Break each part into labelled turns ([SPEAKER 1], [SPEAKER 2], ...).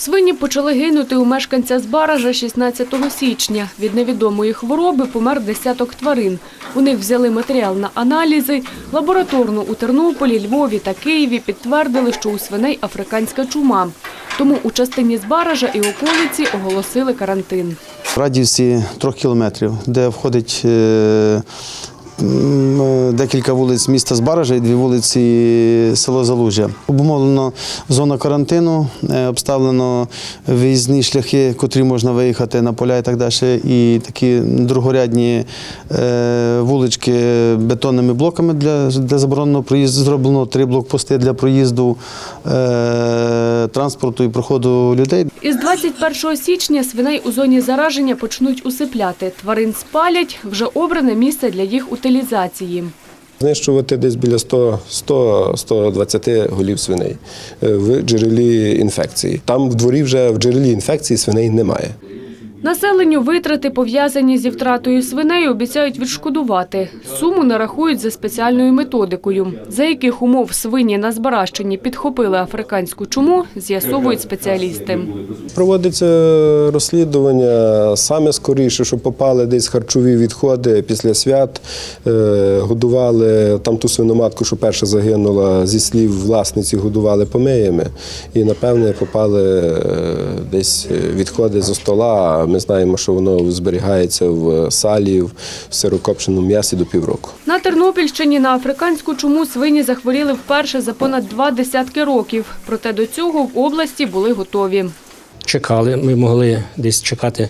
[SPEAKER 1] Свині почали гинути у мешканця Збаража 16 січня. Від невідомої хвороби помер десяток тварин. У них взяли матеріал на аналізи. Лабораторно у Тернополі, Львові та Києві підтвердили, що у свиней африканська чума. Тому у частині Збаража і околиці оголосили карантин.
[SPEAKER 2] В радіусі трьох кілометрів, де входить е, декілька вулиць міста Збаража і дві вулиці село Залужжя. Обумовлено зона карантину, е, обставлено виїзні шляхи, котрі можна виїхати на поля і так далі. І такі другорядні е, вулички бетонними блоками для, для забороненого проїзду. Зроблено три блокпости для проїзду е, транспорту і проходу людей.
[SPEAKER 1] Із 21 січня свиней у зоні зараження почнуть усипляти. Тварин спалять, вже обране місце для їх утилізації.
[SPEAKER 3] Знищувати десь біля 100 100-120 голів свиней е, в джерелі інфекції. Там в дворі вже в джерелі інфекції свиней немає.
[SPEAKER 1] Населенню витрати, пов'язані зі втратою свиней, обіцяють відшкодувати. Суму нарахують за спеціальною методикою. За яких умов свині на Збаращині підхопили африканську чуму, з'ясовують спеціалісти.
[SPEAKER 3] Проводиться розслідування саме скоріше, що попали десь харчові відходи після свят, е, годували там ту свиноматку, що перша загинула, зі слів власниці, годували помиями. І, напевне, попали е, десь відходи зі стола. Ми знаємо, що воно зберігається в салі, в сирокопченому м'ясі до півроку.
[SPEAKER 1] На Тернопільщині на африканську чуму свині захворіли вперше за понад два десятки років. Проте до цього в області були готові.
[SPEAKER 4] чекали. Ми могли десь чекати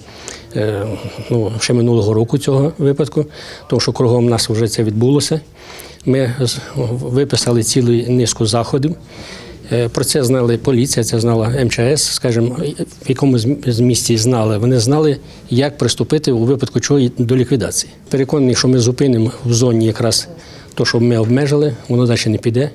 [SPEAKER 4] е, ну, ще минулого року цього випадку, тому що кругом нас вже це відбулося. Ми виписали цілу низку заходів. Е, Про це знали поліція, це знала МЧС, скажімо, в якому з- з знали. Вони знали, як приступити у випадку чого до ліквідації. Переконаний, що ми зупинимо в зоні якраз то, що ми обмежили, воно далі не піде.